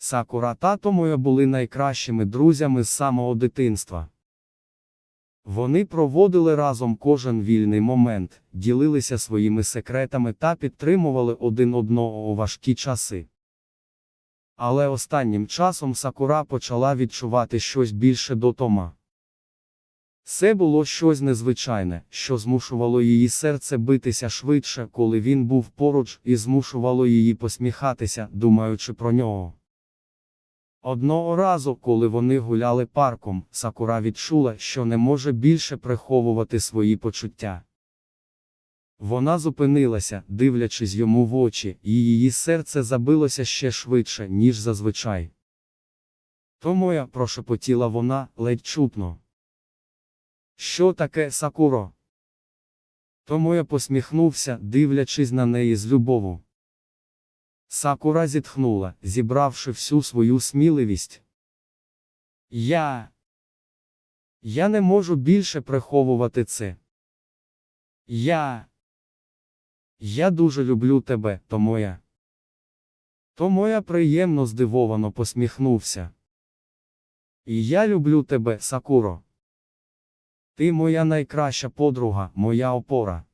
Сакура та Томоя були найкращими друзями з самого дитинства. Вони проводили разом кожен вільний момент, ділилися своїми секретами та підтримували один одного у важкі часи. Але останнім часом Сакура почала відчувати щось більше до Тома. Це було щось незвичайне, що змушувало її серце битися швидше, коли він був поруч, і змушувало її посміхатися, думаючи про нього. Одного разу, коли вони гуляли парком, Сакура відчула, що не може більше приховувати свої почуття. Вона зупинилася, дивлячись йому в очі, і її серце забилося ще швидше, ніж зазвичай. Томоя, прошепотіла вона, ледь чутно. Що таке, Сакуро? Томоя посміхнувся, дивлячись на неї з любов'ю. Сакура зітхнула, зібравши всю свою сміливість. Я. Я не можу більше приховувати це. Я. Я дуже люблю тебе, Томоя. Томоя приємно здивовано посміхнувся. І я люблю тебе, Сакуро. Ти моя найкраща подруга, моя опора.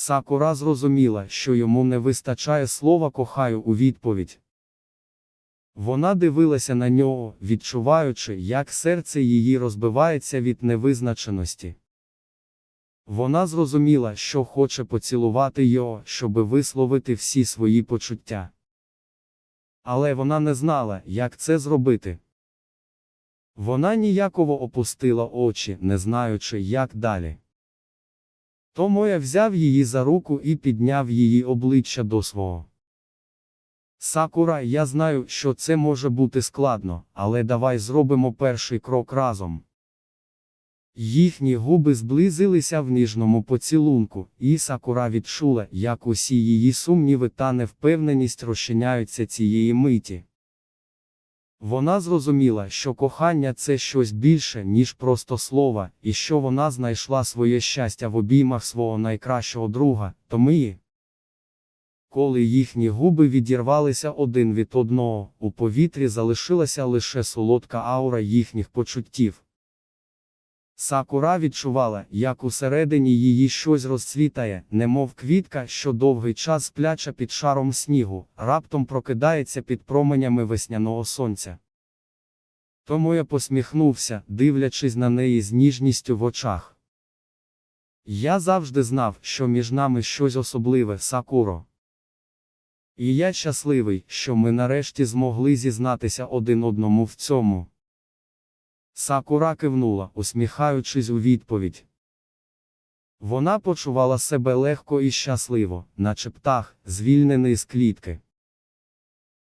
Сакура зрозуміла, що йому не вистачає слова кохаю у відповідь. Вона дивилася на нього, відчуваючи, як серце її розбивається від невизначеності. Вона зрозуміла, що хоче поцілувати його, щоби висловити всі свої почуття. Але вона не знала, як це зробити. Вона ніяково опустила очі, не знаючи, як далі. Томоя взяв її за руку і підняв її обличчя до свого. Сакура, я знаю, що це може бути складно, але давай зробимо перший крок разом. Їхні губи зблизилися в ніжному поцілунку, і Сакура відчула, як усі її сумніви та невпевненість розчиняються цієї миті. Вона зрозуміла, що кохання це щось більше, ніж просто слова, і що вона знайшла своє щастя в обіймах свого найкращого друга, Томії. Коли їхні губи відірвалися один від одного, у повітрі залишилася лише солодка аура їхніх почуттів. Сакура відчувала, як усередині її щось розцвітає, немов квітка, що довгий час спляча під шаром снігу, раптом прокидається під променями весняного сонця. Тому я посміхнувся, дивлячись на неї з ніжністю в очах. Я завжди знав, що між нами щось особливе, Сакуро. І я щасливий, що ми нарешті змогли зізнатися один одному в цьому. Сакура кивнула, усміхаючись у відповідь. Вона почувала себе легко і щасливо, наче птах, звільнений з клітки.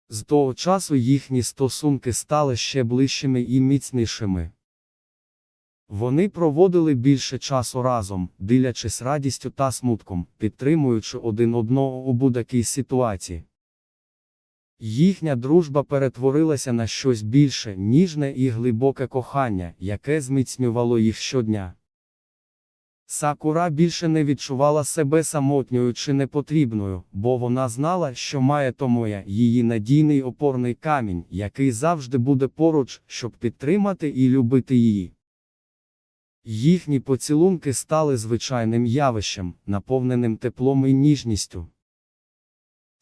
З того часу їхні стосунки стали ще ближчими і міцнішими. Вони проводили більше часу разом, ділячись радістю та смутком, підтримуючи один одного у будь-якій ситуації. Їхня дружба перетворилася на щось більше, ніжне і глибоке кохання, яке зміцнювало їх щодня. Сакура більше не відчувала себе самотньою чи непотрібною, бо вона знала, що має Томоя її надійний опорний камінь, який завжди буде поруч, щоб підтримати і любити її. Їхні поцілунки стали звичайним явищем, наповненим теплом і ніжністю.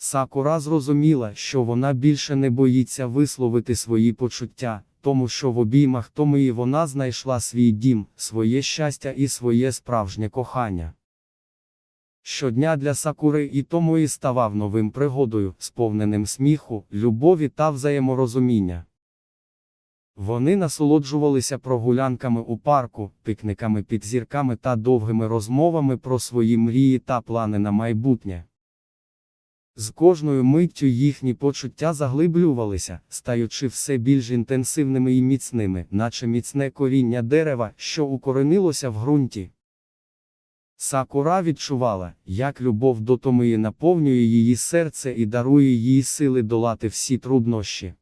Сакура зрозуміла, що вона більше не боїться висловити свої почуття, тому що в обіймах Томії вона знайшла свій дім, своє щастя і своє справжнє кохання. Щодня для Сакури і Томої ставав новим пригодою, сповненим сміху, любові та взаєморозуміння. Вони насолоджувалися прогулянками у парку, пікниками під зірками та довгими розмовами про свої мрії та плани на майбутнє. З кожною миттю їхні почуття заглиблювалися, стаючи все більш інтенсивними і міцними, наче міцне коріння дерева, що укоренилося в ґрунті. Сакура відчувала, як любов до Томиї наповнює її серце і дарує їй сили долати всі труднощі.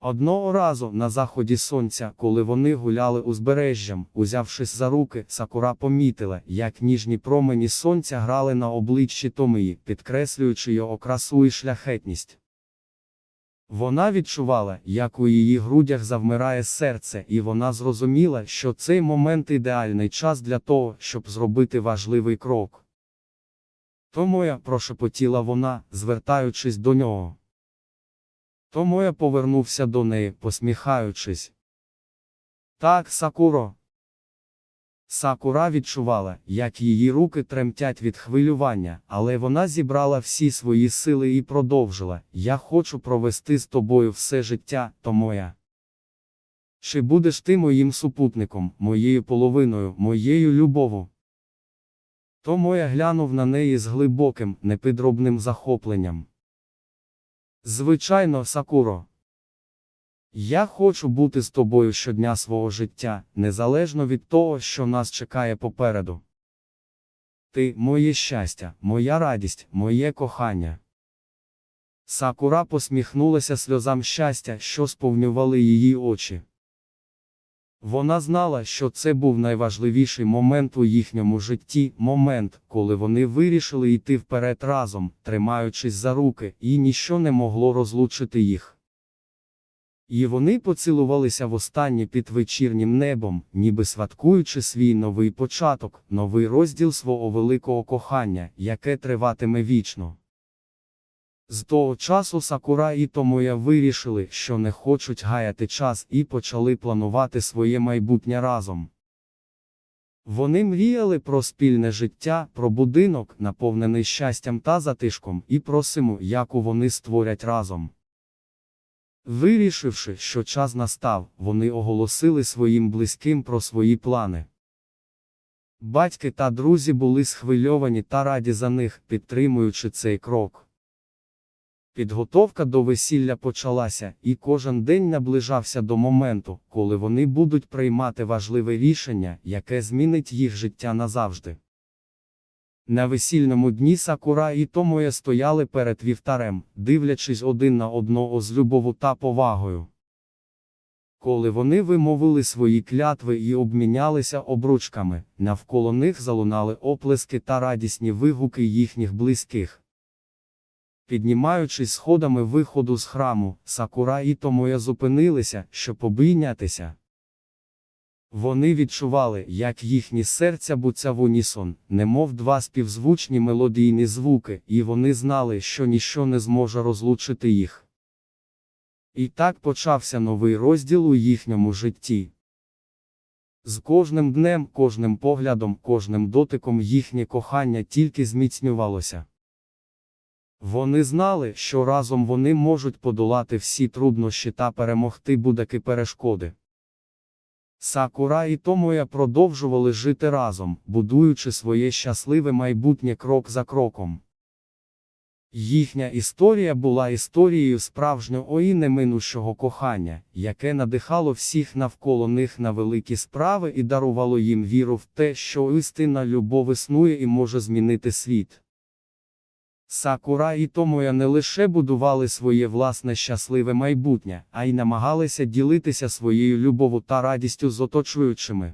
Одного разу на заході сонця, коли вони гуляли узбережжям, узявшись за руки, Сакура помітила, як ніжні промені сонця грали на обличчі Томиї, підкреслюючи його красу і шляхетність. Вона відчувала, як у її грудях завмирає серце, і вона зрозуміла, що цей момент ідеальний час для того, щоб зробити важливий крок. Томоя прошепотіла вона, звертаючись до нього. Томоя повернувся до неї, посміхаючись. Так, Сакуро. Сакура відчувала, як її руки тремтять від хвилювання, але вона зібрала всі свої сили і продовжила: Я хочу провести з тобою все життя, Томоя. Чи будеш ти моїм супутником, моєю половиною, моєю любов'ю? Томоя глянув на неї з глибоким, непідробним захопленням. Звичайно, Сакуро. Я хочу бути з тобою щодня свого життя, незалежно від того, що нас чекає попереду. Ти моє щастя, моя радість, моє кохання. Сакура посміхнулася сльозам щастя, що сповнювали її очі. Вона знала, що це був найважливіший момент у їхньому житті, момент, коли вони вирішили йти вперед разом, тримаючись за руки, і ніщо не могло розлучити їх. І вони поцілувалися востаннє під вечірнім небом, ніби святкуючи свій новий початок, новий розділ свого великого кохання, яке триватиме вічно. З того часу Сакура і Томоя вирішили, що не хочуть гаяти час і почали планувати своє майбутнє разом. Вони мріяли про спільне життя, про будинок, наповнений щастям та затишком, і про симу, яку вони створять разом. Вирішивши, що час настав, вони оголосили своїм близьким про свої плани. Батьки та друзі були схвильовані та раді за них, підтримуючи цей крок. Підготовка до весілля почалася, і кожен день наближався до моменту, коли вони будуть приймати важливе рішення, яке змінить їх життя назавжди. На весільному дні Сакура і Томоя стояли перед вівтарем, дивлячись один на одного з любов'ю та повагою. Коли вони вимовили свої клятви і обмінялися обручками, навколо них залунали оплески та радісні вигуки їхніх близьких. Піднімаючись сходами виходу з храму, Сакура і Томоя зупинилися, щоб обійнятися. Вони відчували, як їхні серця буться в унісон, немов два співзвучні мелодійні звуки, і вони знали, що ніщо не зможе розлучити їх. І так почався новий розділ у їхньому житті. З кожним днем, кожним поглядом, кожним дотиком їхнє кохання тільки зміцнювалося. Вони знали, що разом вони можуть подолати всі труднощі та перемогти будь-які перешкоди. Сакура і Томоя продовжували жити разом, будуючи своє щасливе майбутнє крок за кроком. Їхня історія була історією справжнього і неминущого кохання, яке надихало всіх навколо них на великі справи і дарувало їм віру в те, що істинна любов існує і може змінити світ. Сакура і Томоя не лише будували своє власне щасливе майбутнє, а й намагалися ділитися своєю любов'ю та радістю з оточуючими.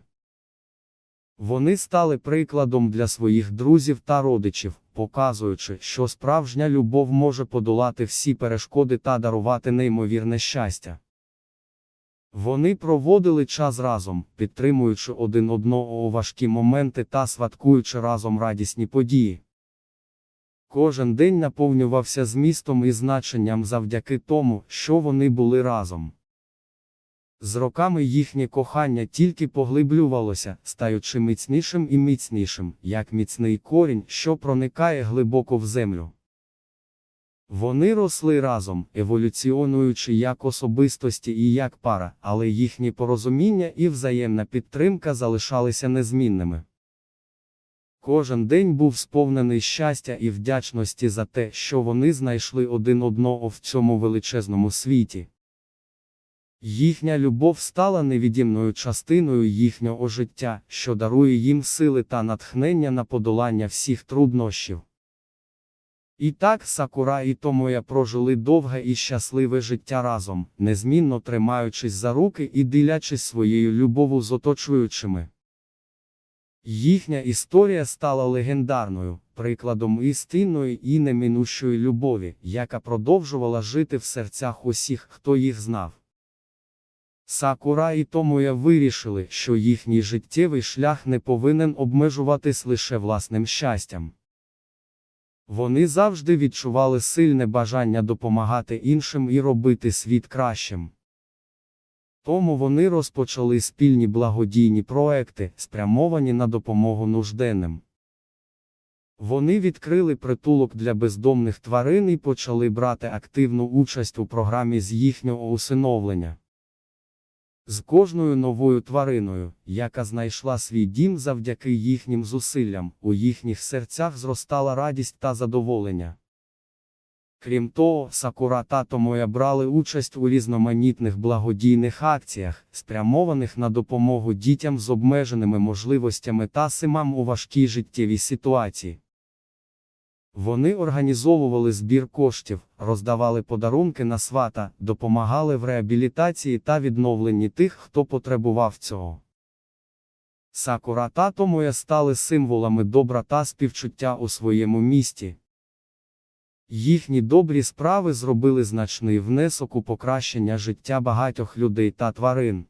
Вони стали прикладом для своїх друзів та родичів, показуючи, що справжня любов може подолати всі перешкоди та дарувати неймовірне щастя. Вони проводили час разом, підтримуючи один одного у важкі моменти та святкуючи разом радісні події. Кожен день наповнювався змістом і значенням завдяки тому, що вони були разом. З роками їхнє кохання тільки поглиблювалося, стаючи міцнішим і міцнішим, як міцний корінь, що проникає глибоко в землю. Вони росли разом, еволюціонуючи як особистості і як пара, але їхні порозуміння і взаємна підтримка залишалися незмінними. Кожен день був сповнений щастя і вдячності за те, що вони знайшли один одного в цьому величезному світі. Їхня любов стала невід'ємною частиною їхнього життя, що дарує їм сили та натхнення на подолання всіх труднощів. І так Сакура і Томоя прожили довге і щасливе життя разом, незмінно тримаючись за руки і ділячись своєю любов'ю з оточуючими. Їхня історія стала легендарною, прикладом істинної і неминущої любові, яка продовжувала жити в серцях усіх, хто їх знав. Сакура і Томоя вирішили, що їхній життєвий шлях не повинен обмежуватись лише власним щастям. Вони завжди відчували сильне бажання допомагати іншим і робити світ кращим. Тому вони розпочали спільні благодійні проекти, спрямовані на допомогу нужденним. Вони відкрили притулок для бездомних тварин і почали брати активну участь у програмі з їхнього усиновлення. З кожною новою твариною, яка знайшла свій дім завдяки їхнім зусиллям, у їхніх серцях зростала радість та задоволення. Крім того, Сакура та Томоя брали участь у різноманітних благодійних акціях, спрямованих на допомогу дітям з обмеженими можливостями та симам у важкій життєвій ситуації. Вони організовували збір коштів, роздавали подарунки на свата, допомагали в реабілітації та відновленні тих, хто потребував цього. Сакура та Томоя стали символами добра та співчуття у своєму місті. Їхні добрі справи зробили значний внесок у покращення життя багатьох людей та тварин.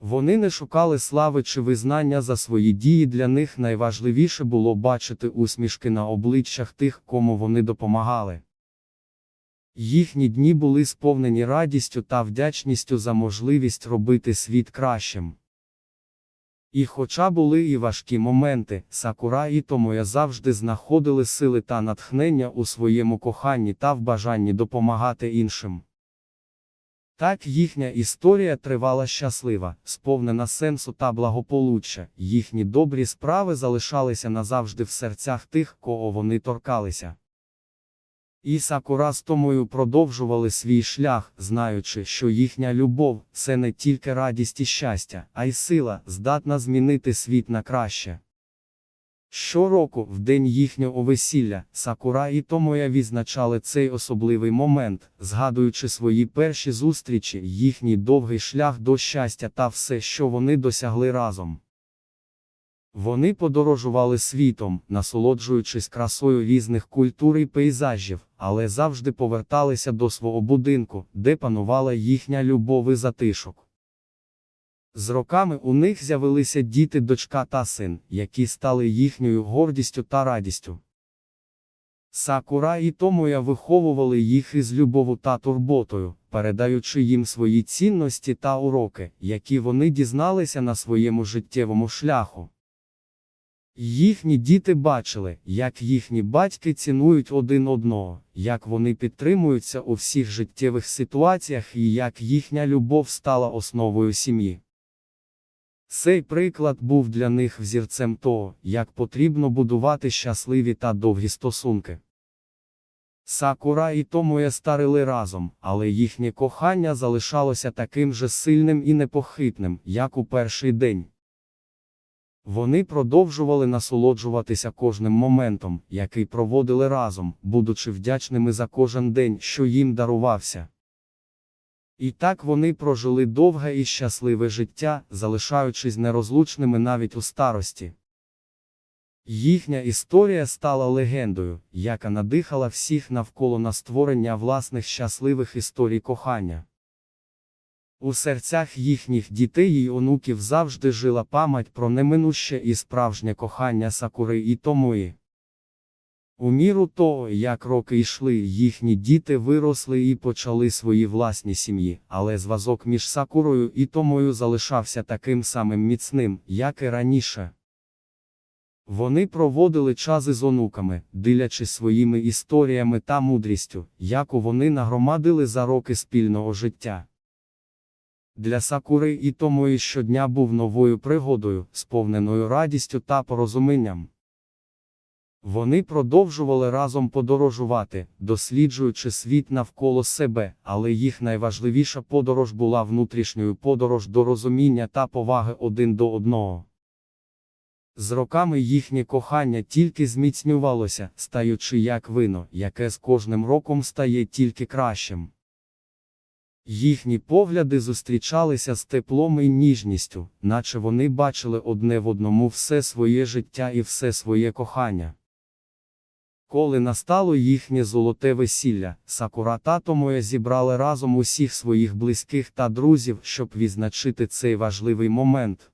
Вони не шукали слави чи визнання за свої дії, для них найважливіше було бачити усмішки на обличчях тих, кому вони допомагали. Їхні дні були сповнені радістю та вдячністю за можливість робити світ кращим. І хоча були і важкі моменти, Сакура і Томоя завжди знаходили сили та натхнення у своєму коханні та в бажанні допомагати іншим. Так їхня історія тривала щаслива, сповнена сенсу та благополуччя, їхні добрі справи залишалися назавжди в серцях тих, кого вони торкалися. І Сакура з Томою продовжували свій шлях, знаючи, що їхня любов це не тільки радість і щастя, а й сила, здатна змінити світ на краще. Щороку, в день їхнього весілля, Сакура і Томоя відзначали цей особливий момент, згадуючи свої перші зустрічі, їхній довгий шлях до щастя та все, що вони досягли разом. Вони подорожували світом, насолоджуючись красою різних культур і пейзажів, але завжди поверталися до свого будинку, де панувала їхня любов і затишок. З роками у них з'явилися діти, дочка та син, які стали їхньою гордістю та радістю. Сакура і Томоя виховували їх із любов'ю та турботою, передаючи їм свої цінності та уроки, які вони дізналися на своєму життєвому шляху. Їхні діти бачили, як їхні батьки цінують один одного, як вони підтримуються у всіх життєвих ситуаціях і як їхня любов стала основою сім'ї. Цей приклад був для них взірцем того, як потрібно будувати щасливі та довгі стосунки. Сакура і Томоя старили разом, але їхнє кохання залишалося таким же сильним і непохитним, як у перший день. Вони продовжували насолоджуватися кожним моментом, який проводили разом, будучи вдячними за кожен день, що їм дарувався. І так вони прожили довге і щасливе життя, залишаючись нерозлучними навіть у старості. Їхня історія стала легендою, яка надихала всіх навколо на створення власних щасливих історій кохання. У серцях їхніх дітей і онуків завжди жила пам'ять про неминуще і справжнє кохання Сакури і Томої. У міру того, як роки йшли, їхні діти виросли і почали свої власні сім'ї, але зв'язок між Сакурою і Томою залишався таким самим міцним, як і раніше. Вони проводили час із онуками, ділячись своїми історіями та мудрістю, яку вони нагромадили за роки спільного життя. Для Сакури і Томої щодня був новою пригодою, сповненою радістю та порозумінням. Вони продовжували разом подорожувати, досліджуючи світ навколо себе, але їх найважливіша подорож була внутрішньою подорож до розуміння та поваги один до одного. З роками їхнє кохання тільки зміцнювалося, стаючи як вино, яке з кожним роком стає тільки кращим. Їхні погляди зустрічалися з теплом і ніжністю, наче вони бачили одне в одному все своє життя і все своє кохання. Коли настало їхнє золоте весілля, Сакура та Томоя зібрали разом усіх своїх близьких та друзів, щоб відзначити цей важливий момент.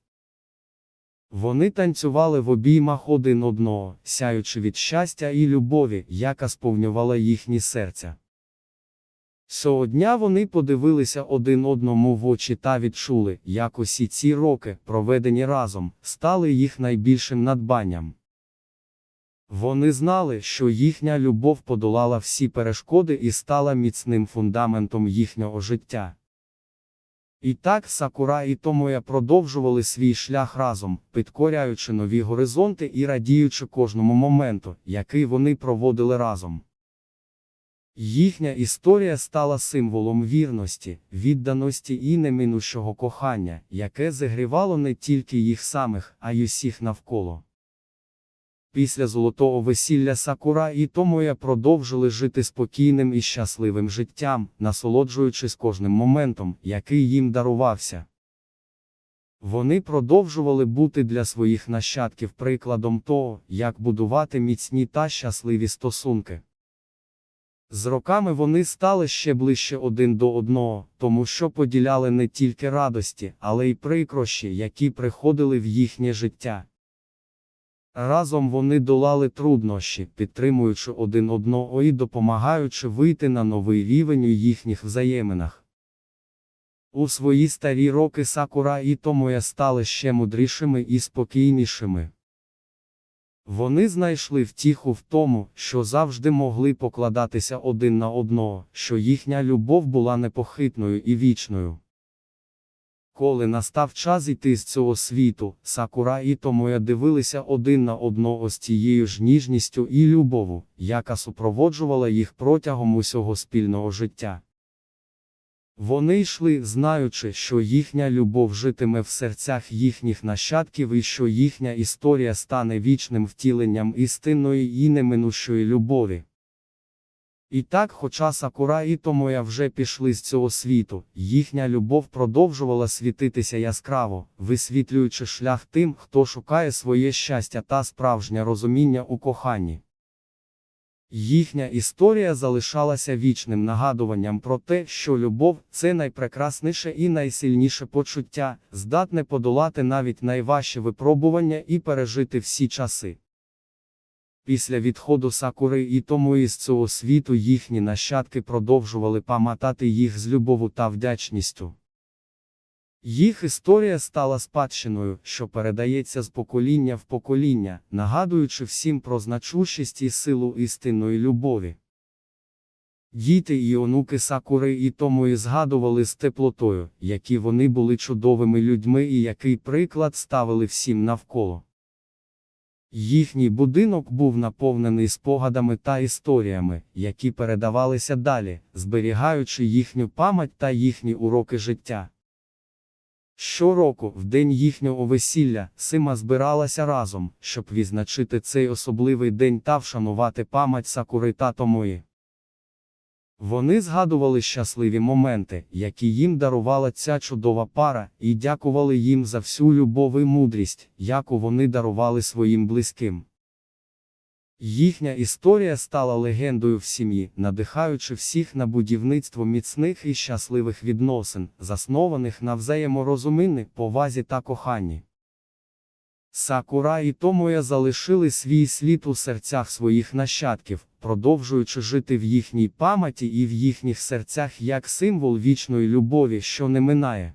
Вони танцювали в обіймах один одного, сяючи від щастя і любові, яка сповнювала їхні серця. Цього дня вони подивилися один одному в очі та відчули, як усі ці роки, проведені разом, стали їх найбільшим надбанням. Вони знали, що їхня любов подолала всі перешкоди і стала міцним фундаментом їхнього життя. І так Сакура і Томоя продовжували свій шлях разом, підкоряючи нові горизонти і радіючи кожному моменту, який вони проводили разом. Їхня історія стала символом вірності, відданості і неминущого кохання, яке зігрівало не тільки їх самих, а й усіх навколо. Після золотого весілля Сакура і Томоя продовжили жити спокійним і щасливим життям, насолоджуючись кожним моментом, який їм дарувався. Вони продовжували бути для своїх нащадків прикладом того, як будувати міцні та щасливі стосунки. З роками вони стали ще ближче один до одного, тому що поділяли не тільки радості, але й прикрощі, які приходили в їхнє життя. Разом вони долали труднощі, підтримуючи один одного і допомагаючи вийти на новий рівень у їхніх взаєминах. У свої старі роки Сакура і Томоя стали ще мудрішими і спокійнішими. Вони знайшли втіху в тому, що завжди могли покладатися один на одного, що їхня любов була непохитною і вічною. Коли настав час іти з цього світу, Сакура і Томоя дивилися один на одного з тією ж ніжністю і любов'ю, яка супроводжувала їх протягом усього спільного життя. Вони йшли, знаючи, що їхня любов житиме в серцях їхніх нащадків і що їхня історія стане вічним втіленням істинної і неминущої любові. І так, хоча Сакура і Томоя вже пішли з цього світу, їхня любов продовжувала світитися яскраво, висвітлюючи шлях тим, хто шукає своє щастя та справжнє розуміння у коханні. Їхня історія залишалася вічним нагадуванням про те, що любов це найпрекрасніше і найсильніше почуття, здатне подолати навіть найважчі випробування і пережити всі часи. Після відходу Сакури і тому із цього світу їхні нащадки продовжували пам'ятати їх з любов'ю та вдячністю. Їх історія стала спадщиною, що передається з покоління в покоління, нагадуючи всім про значущість і силу істинної любові. Діти і онуки Сакури і тому і згадували з теплотою, які вони були чудовими людьми і який приклад ставили всім навколо. Їхній будинок був наповнений спогадами та історіями, які передавалися далі, зберігаючи їхню пам'ять та їхні уроки життя. Щороку, в день їхнього весілля, Сима збиралася разом, щоб відзначити цей особливий день та вшанувати пам'ять Сакури та Томої. Вони згадували щасливі моменти, які їм дарувала ця чудова пара, і дякували їм за всю любов і мудрість, яку вони дарували своїм близьким. Їхня історія стала легендою в сім'ї, надихаючи всіх на будівництво міцних і щасливих відносин, заснованих на взаєморозумінні, повазі та коханні. Сакура і Томоя залишили свій слід у серцях своїх нащадків, продовжуючи жити в їхній пам'яті і в їхніх серцях як символ вічної любові, що не минає.